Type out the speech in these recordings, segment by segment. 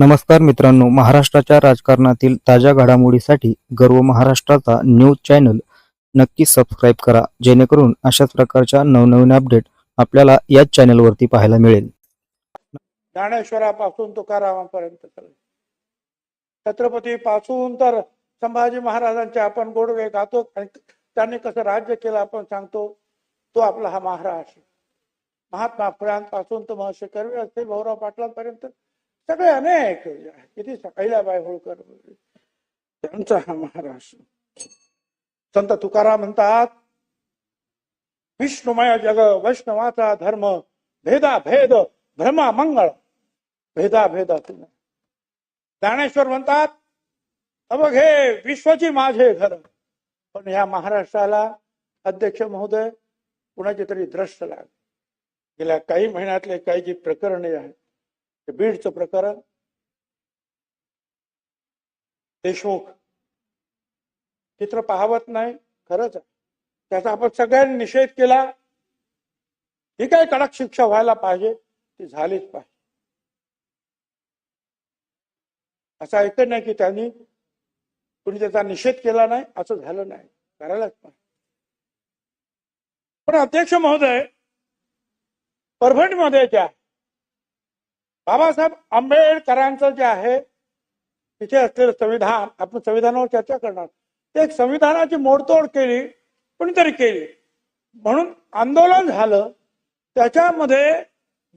नमस्कार मित्रांनो महाराष्ट्राच्या राजकारणातील ताज्या घडामोडीसाठी गर्व महाराष्ट्राचा न्यूज चॅनल नक्की सबस्क्राईब करा जेणेकरून अशाच प्रकारच्या नवनवीन अपडेट आपल्याला याच चॅनलवरती पाहायला मिळेल. ज्ञानेश्वरापासून तुकारामापर्यंत छत्रपती पासून तर संभाजी महाराजांचे आपण गोडवे गातो आणि त्यांनी कसं राज्य केलं आपण सांगतो तो आपला हा महाराष्ट्र. महात्मा फुलांपासून तर महर्षी कर्वे असते भाऊराव पाटलांपर्यंत सगळे अनेक किती कैलाबाई होळकर त्यांचा हा महाराष्ट्र. संत तुकाराम म्हणतात विष्णुमय जग वैष्णवाचा धर्म भेदा भेद भ्रमा मंगळ भेदा भेदा ज्ञानेश्वर म्हणतात अबघ हे विश्वची माझे घर. पण या महाराष्ट्राला अध्यक्ष महोदय कुणाची तरी द्रष्ट लाग गेल्या काही महिन्यातले काही जी प्रकरणे आहेत ते बीडचं प्रकरण देशमुख चित्र पाहावत नाही खरंच. त्याचा आपण सगळ्यांनी निषेध केला. ही काय कडक शिक्षा व्हायला पाहिजे ती झालीच पाहिजे. असं ऐकत नाही की त्यांनी कुणी त्याचा निषेध केला नाही असं झालं नाही. करायलाच पाहिजे. पण अध्यक्ष महोदय परभणीमध्ये ज्या बाबासाहेब आंबेडकरांचं जे आहे तिथे असलेलं संविधान आपण संविधानावर चर्चा करणार. ते एक संविधानाची मोडतोड केली कोणीतरी केली. म्हणून आंदोलन झालं. त्याच्यामध्ये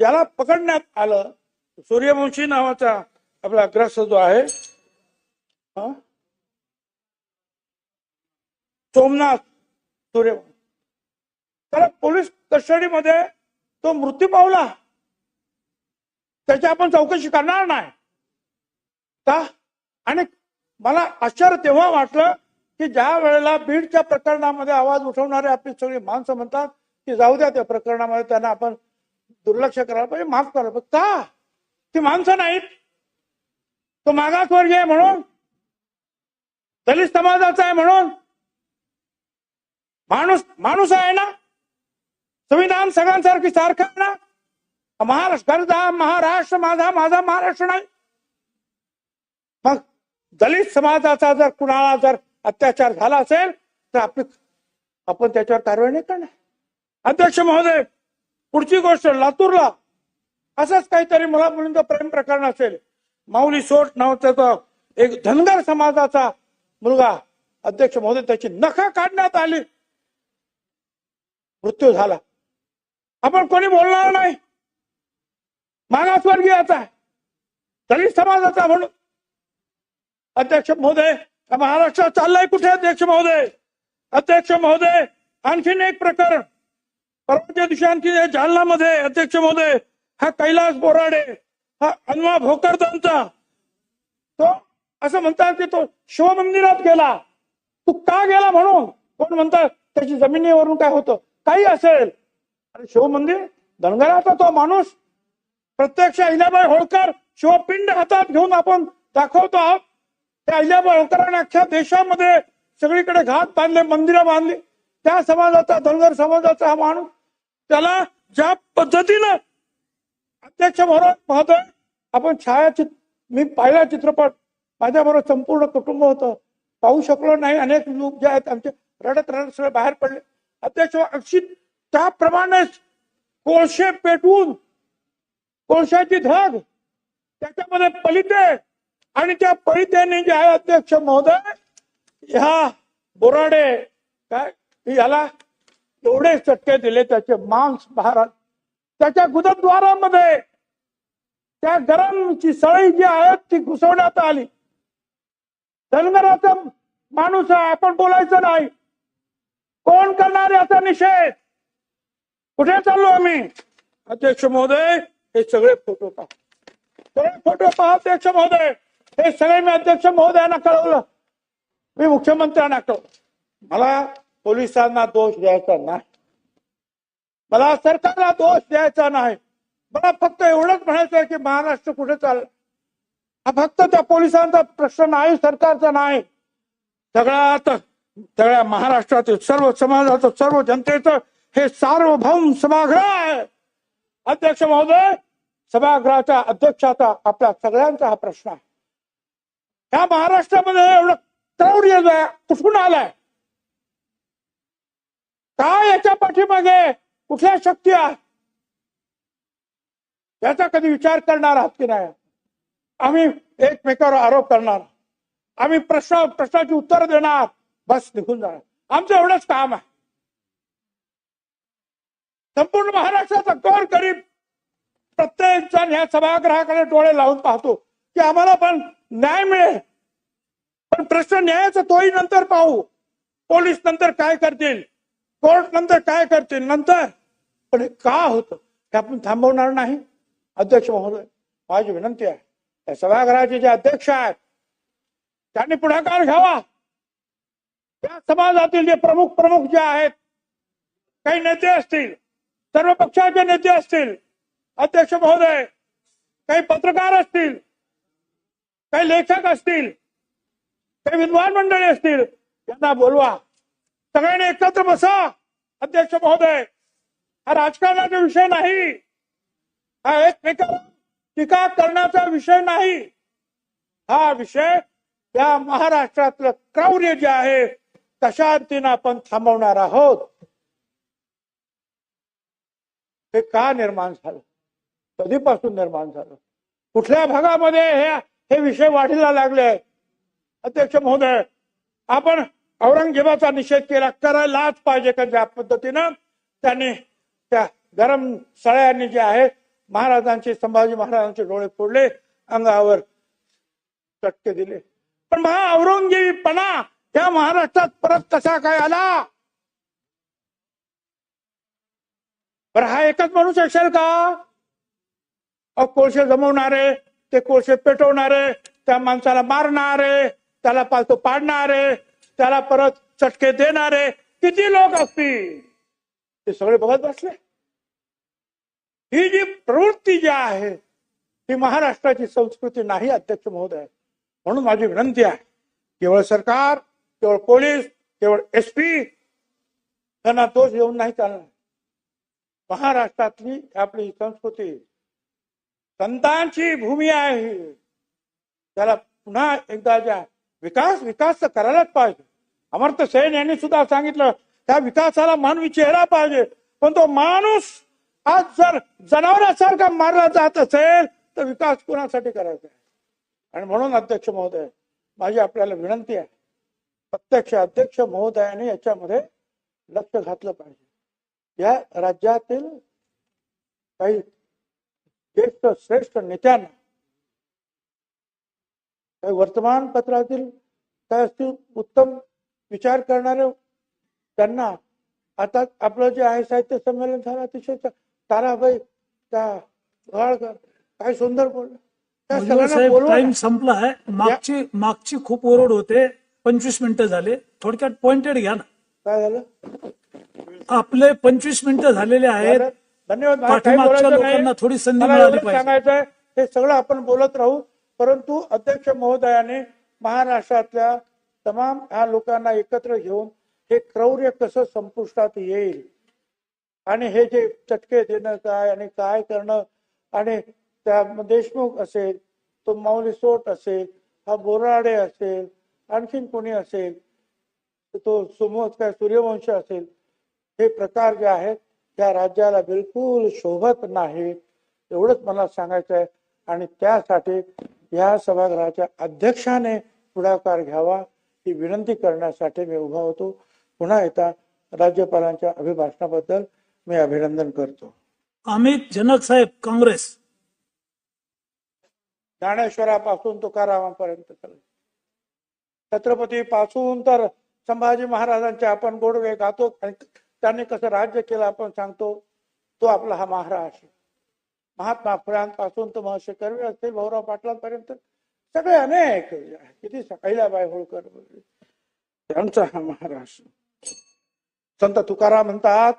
ज्याला पकडण्यात आलं सूर्यवंशी नावाचा आपला ग्रस्त जो आहे सोमनाथ सूर्यवंशी. त्याला पोलीस कस्टडीमध्ये तो मृत्यू पावला. त्याची आपण चौकशी करणार नाही. का? आणि मला आश्चर्य तेव्हा वाटलं की ज्या वेळेला बीडच्या प्रकरणामध्ये आवाज उठवणारे आपली सगळी माणसं म्हणतात की जाऊ द्या त्या प्रकरणामध्ये त्यांना आपण दुर्लक्ष करायला पाहिजे माफ करायला पाहिजे का? ती माणसं नाहीत. तो मागासवर्गीय आहे म्हणून. दलित समाजाचा आहे म्हणून. माणूस माणूस आहे ना? संविधान सगळ्यांसारखी सारखं आहे ना? महाराष्ट्र महाराष्ट्र माझा माझा महाराष्ट्र नाही. मग दलित समाजाचा जर कुणाला जर अत्याचार झाला असेल तर आपली आपण त्याच्यावर कारवाई नाही करणार. अध्यक्ष महोदय पुढची गोष्ट लातूरला. असंच काहीतरी मुला मुलींचं प्रेम प्रकरण असेल. माऊली सोट नावाचा तो एक धनगर समाजाचा मुलगा अध्यक्ष महोदय त्याची नखा काढण्यात आली. मृत्यू झाला. आपण कोणी बोलणार नाही. मागासवर्गीयाचा आहे. दलित समाजाचा म्हणून. अध्यक्ष महोदय हा महाराष्ट्र चाललाय कुठे अध्यक्ष महोदय? अध्यक्ष महोदय आणखीन एक प्रकरण. परवाच्या दिवशी आणखी जालनामध्ये अध्यक्ष महोदय हा कैलास बोराडे हा अन्वा भोकरदांचा तो असं म्हणतात की तो शिवमंदिरात गेला. तू का गेला म्हणून? कोण म्हणतात? त्याची जमिनीवरून काय होतं? काही असेल. अरे शिवमंदिर? धनगराचा तो माणूस? प्रत्यक्ष अहिल्याबाई होळकर शिवपिंड हातात घेऊन आपण दाखवतो आहोत. त्या अहिल्याबाई होळकरांनी अख्ख्या देशामध्ये सगळीकडे घात बांधले मंदिरं बांधली. त्या समाजाचा धनगर समाजाचा हा माणूस त्याला ज्या पद्धतीनं अध्यक्ष म्हणून महोदय आपण छायाचित्र मी पाहिला चित्रपट माझ्याबरोबर संपूर्ण कुटुंब होतं. पाहू शकलो नाही अनेक लोक जे आहेत आमचे रडत रडत सगळे बाहेर पडले. अध्यक्ष अक्षित त्याप्रमाणेच कोळशे पेटवून कोळशाची धग त्याच्यामध्ये पलिते. आणि त्या पलितेने जे आहे अध्यक्ष महोदय ह्या बोराडे काय याला एवढे चटके दिले त्याचे मांस भारत त्याच्या गुदद्वारामध्ये त्या गरमची सळई जी आहे ती घुसवण्यात आली. धनगराचा माणूस आहे आपण बोलायचं नाही. कोण करणार याचा निषेध? कुठे चाललो आम्ही? अध्यक्ष महोदय हे सगळे फोटो पहा. सगळे फोटो पहा अध्यक्ष महोदय. हे सगळे मी अध्यक्ष महोदयांना कळवलं. मी मुख्यमंत्र्यांना कळवलं. मला पोलिसांना दोष द्यायचा नाही. मला सरकारला दोष द्यायचा नाही. मला फक्त एवढंच म्हणायचं की महाराष्ट्र कुठे चाललं? हा फक्त त्या पोलिसांचा प्रश्न नाही सरकारचा नाही. सगळ्यात सगळ्या महाराष्ट्रातील सर्व समाजाचं सर्व जनतेचं हे सार्वभौम सभागृह आहे. अध्यक्ष महोदय सभागृहाच्या अध्यक्षाचा आपल्या सगळ्यांचा हा प्रश्न आहे. ह्या महाराष्ट्रामध्ये एवढं क्रौर्य जो आहे, कुठून आलाय. काय याच्या पाठीमागे कुठल्या शक्ती आहेत? याचा कधी विचार करणार आहात की नाही? आम्ही एकमेकावर आरोप करणार आम्ही प्रश्न प्रश्नाची उत्तर देणार बस निघून जाणार. आमचं एवढंच काम आहे. संपूर्ण महाराष्ट्राचा कोर गरीब प्रत्येक जण ह्या सभागृहाकडे डोळे लावून पाहतो की आम्हाला पण न्याय मिळेल. पण प्रश्न न्यायाचा तोही नंतर पाहू. पोलीस नंतर काय करतील? कोर्ट नंतर काय करतील? नंतर. पण हे का होतं? हे आपण थांबवणार नाही. अध्यक्ष महोदय माझी विनंती आहे या सभागृहाचे जे अध्यक्ष आहेत त्यांनी पुढाकार घ्यावा. या समाजातील जे प्रमुख प्रमुख जे आहेत काही नेते असतील सर्व पक्षाचे नेते असतील अध्यक्ष महोदय काही पत्रकार असतील काही लेखक असतील काही विद्वान मंडळी असतील यांना बोलवा. सगळ्यांनी एकत्र बसा अध्यक्ष महोदय. हा राजकारणाचा विषय नाही. हा एकमेकाला टीका करण्याचा विषय नाही. हा विषय या महाराष्ट्रातलं क्रौर्य जे आहे कशा रीतीनं आपण थांबवणार आहोत. हे का निर्माण झालं? कधीपासून निर्माण झालं? कुठल्या भागामध्ये हे हे विषय वाढीला लागले? अध्यक्ष महोदय आपण औरंगजेबाचा निषेध केला करायलाच पाहिजे का ज्या पद्धतीनं? त्यांनी त्या गरम सळ्यांनी जे आहे महाराजांचे संभाजी महाराजांचे डोळे फोडले अंगावर चटके दिले. पण महा औरंगजेबीपणा या महाराष्ट्रात परत कसा काय आला? बरं हा एकच माणूस असेल का? अ कोळसे जमवणारे ते कोळसे पेटवणारे त्या माणसाला मारणारे त्याला पालतो पाडणारे त्याला परत चटके देणारे किती लोक असतील? ते सगळे बघत बसले. ही जी प्रवृत्ती जी आहे ही महाराष्ट्राची संस्कृती नाही अध्यक्ष महोदय. म्हणून माझी विनंती आहे केवळ सरकार केवळ पोलीस केवळ एस पी त्यांना दोष येऊन नाही चालणार. महाराष्ट्रातली आपली संस्कृती संतांची भूमी आहे. त्याला पुन्हा एकदा ज्या विकास विकास तर करायलाच पाहिजे. अमर्थ सेन यांनी सुद्धा सांगितलं त्या विकासाला मानवी चेहरा पाहिजे. पण तो माणूस आज जर जनावरासारखा मारला जात असेल तर विकास कुणासाठी करायचा आहे? आणि म्हणून अध्यक्ष महोदय माझी आपल्याला विनंती आहे प्रत्यक्ष अध्यक्ष महोदयाने याच्यामध्ये लक्ष घातलं पाहिजे. या राज्यातील काही ज्येष्ठ श्रेष्ठ नेत्यांना काही वर्तमानपत्रातील काय असतील उत्तम विचार करणारे त्यांना आता आपलं जे आहे साहित्य संमेलन झालं अतिशय ताराबाई त्या काय सुंदर बोललं. टाइम. संपला आहे मागची मागची खूप ओरड होते. पंचवीस मिनिटं झाले. थोडक्यात पॉइंटेड घ्या ना. काय झालं? आपले पंचवीस मिनिटं झालेले आहेत. धन्यवाद पाठीमागच्या. लोकांना थोडी संधी मिळाली पाहिजे. हे सगळं आपण बोलत राहू परंतु अध्यक्ष महोदयाने महाराष्ट्रातल्या तमाम ह्या लोकांना एकत्र घेऊन हे क्रौर्य कसं संपुष्टात येईल आणि हे जे चटके देणं काय आणि काय करणं आणि त्या देशमुख असेल तो माऊली सोट असेल हा बोराडे असेल आणखीन कोणी असेल तो सुमोद काय सूर्यवंश असेल हे प्रकार जे आहेत त्या राज्याला बिलकुल शोभत नाही एवढंच मला सांगायचं आहे. आणि त्यासाठी या सभागृहाच्या अध्यक्षाने पुढाकार घ्यावा ही विनंती करण्यासाठी मी उभा होतो. पुन्हा एकदा राज्यपालांच्या अभिभाषणाबद्दल मी अभिनंदन करतो. अमित जनक साहेब काँग्रेस. ज्ञानेश्वरापासून तुकारामापर्यंत छत्रपती पासून तर संभाजी महाराजांचे आपण गोडवे गातो आणि त्यांनी कसं राज्य केलं आपण सांगतो तो आपला हा महाराष्ट्र महात्मा फुल्यांपासून तर महर्षी कर्वे असतील भाऊराव पाटलांपर्यंत सगळे अनेक किती कैलाबाई होळकर त्यांचा हा महाराष्ट्र संत तुकाराम म्हणतात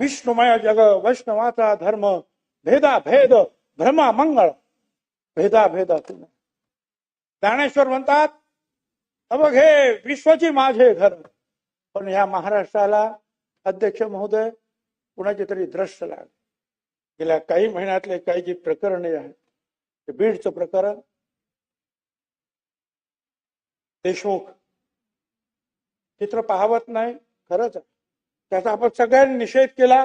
विष्णुमय जग वैष्णवाचा धर्म भेदा भेद भ्रमा मंगळ भेदा भेदा ज्ञानेश्वर म्हणतात अबघ हे विश्वची माझे घर. पण ह्या महाराष्ट्राला अध्यक्ष महोदय कुणाचे तरी द्रष्ट लागले. गेल्या काही महिन्यातले काही जी प्रकरणे आहेत ते बीडचं प्रकरण देशमुख चित्र पाहावत नाही खरंच त्याचा आपण सगळ्यांनी निषेध केला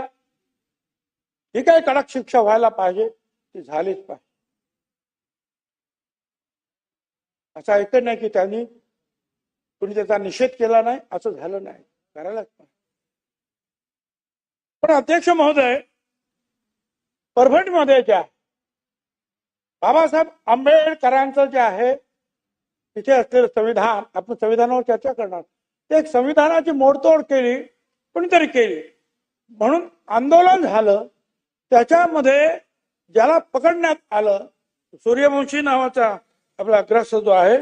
ही काय कडक शिक्षा व्हायला पाहिजे ती झालीच पाहिजे. असं ऐकत नाही की त्यांनी कुणी त्याचा निषेध केला नाही असं झालं नाही. करायलाच पण अध्यक्ष महोदय परभणीमध्ये जे आहे बाबासाहेब आंबेडकरांचं जे आहे तिथे असलेलं संविधान आपण संविधानावर चर्चा करणार. ते एक संविधानाची मोडतोड केली कोणीतरी केली. म्हणून आंदोलन झालं त्याच्यामध्ये ज्याला पकडण्यात आलं सूर्यवंशी नावाचा आपला ग्रस्त जो आहे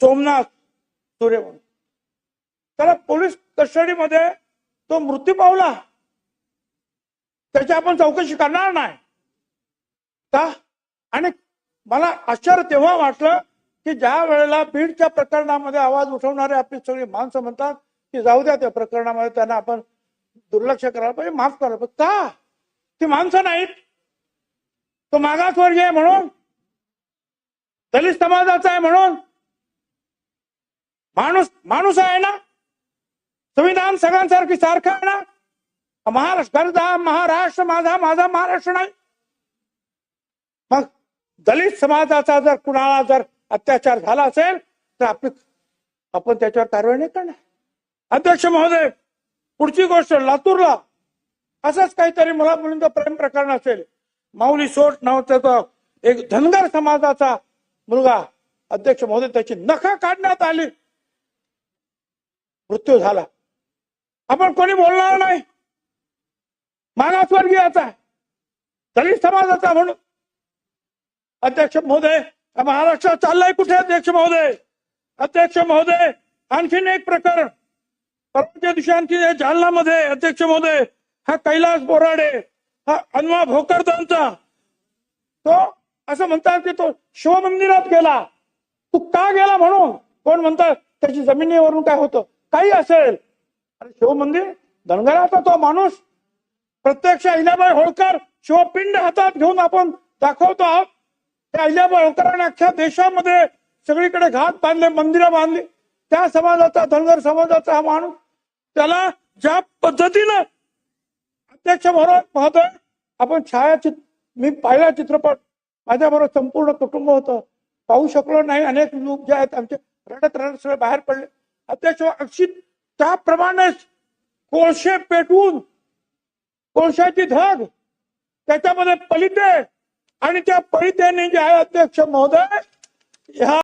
सोमनाथ सूर्यवंशी. त्याला पोलीस कस्टडीमध्ये तो मृत्यू पावला. त्याची आपण चौकशी करणार नाही. का? आणि मला आश्चर्य तेव्हा वाटलं की ज्या वेळेला बीडच्या प्रकरणामध्ये आवाज उठवणारे आपली सगळी माणसं म्हणतात की जाऊ द्या त्या प्रकरणामध्ये त्यांना आपण दुर्लक्ष करायला पाहिजे माफ करायला पाहिजे. का? ती माणसं नाहीत. तो मागासवर्गीय आहे म्हणून. दलित समाजाचा आहे म्हणून. माणूस माणूस आहे ना? संविधान सगळ्यांसारखी सारखं आहे ना? महाराष्ट्र गरजा महाराष्ट्र माझा माझा महाराष्ट्र नाही. मग दलित समाजाचा जर कुणाला जर अत्याचार झाला असेल तर आपली आपण त्याच्यावर कारवाई नाही करणार. अध्यक्ष महोदय पुढची गोष्ट लातूरला असंच काहीतरी मुला मुलींचं प्रेम प्रकरण असेल. माऊली सोट नावाचा तो एक धनगर समाजाचा मुलगा अध्यक्ष महोदय त्याची नखा काढण्यात आली. मृत्यू झाला. आपण कोणी बोलणार नाही. मागासवर्गीयाचा दलित समाजाचा म्हणून. अध्यक्ष महोदय महाराष्ट्रात महाराष्ट्र चाललाय कुठे अध्यक्ष महोदय? अध्यक्ष महोदय आणखीन एक प्रकरण. परवाच्या दिवशी आणखी जालनामध्ये अध्यक्ष महोदय. हा कैलास बोराडे हा अनवा भोकरदांचा तो असं म्हणतात की तो शिवमंदिरात गेला. तू का गेला म्हणून? कोण म्हणतात? त्याची जमिनीवरून काय होतं? काही असेल. अरे शिवमंदिर धनगराचा तो माणूस. प्रत्यक्ष अहिल्याबाई होळकर शिवपिंड हातात घेऊन आपण दाखवतो आहोत. त्या अहिल्याबाई होळकरांनी अख्ख्या देशामध्ये सगळीकडे घात बांधले मंदिरं बांधली. त्या समाजाचा धनगर समाजाचा हा माणूस त्याला ज्या पद्धतीनं अध्यक्ष म्हणून महोदय आपण छायाचित्र मी पाहिला चित्रपट माझ्याबरोबर संपूर्ण कुटुंब होतं. पाहू शकलो नाही अनेक लोक जे आहेत आमचे रडत रडत सगळे बाहेर पडले. अध्यक्ष अक्षित त्याप्रमाणेच कोळशे पेटवून कोळशाची धग त्याच्यामध्ये पलिते आणि त्या पलितेने जे आहे अध्यक्ष महोदय. ह्या